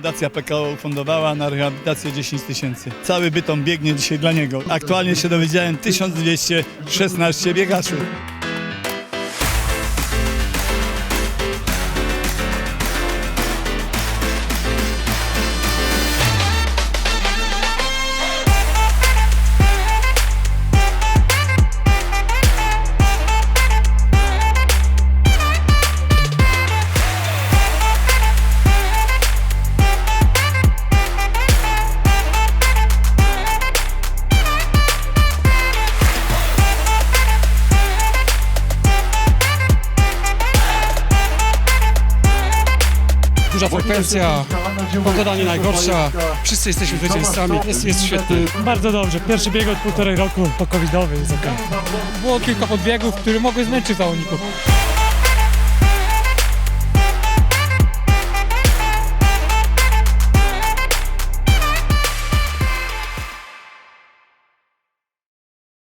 Fundacja PKO ufundowała na rehabilitację 10 tysięcy. Cały Bytom biegnie dzisiaj dla niego. Aktualnie się dowiedziałem 1216 biegaczy. Duża frekwencja, pogoda nie najgorsza, wszyscy jesteśmy zwycięzcami, jest, jest świetnie. Bardzo dobrze. Pierwszy bieg od półtorej roku po covidowy jest okej. Było kilka podbiegów, które mogły zmęczyć zawodników.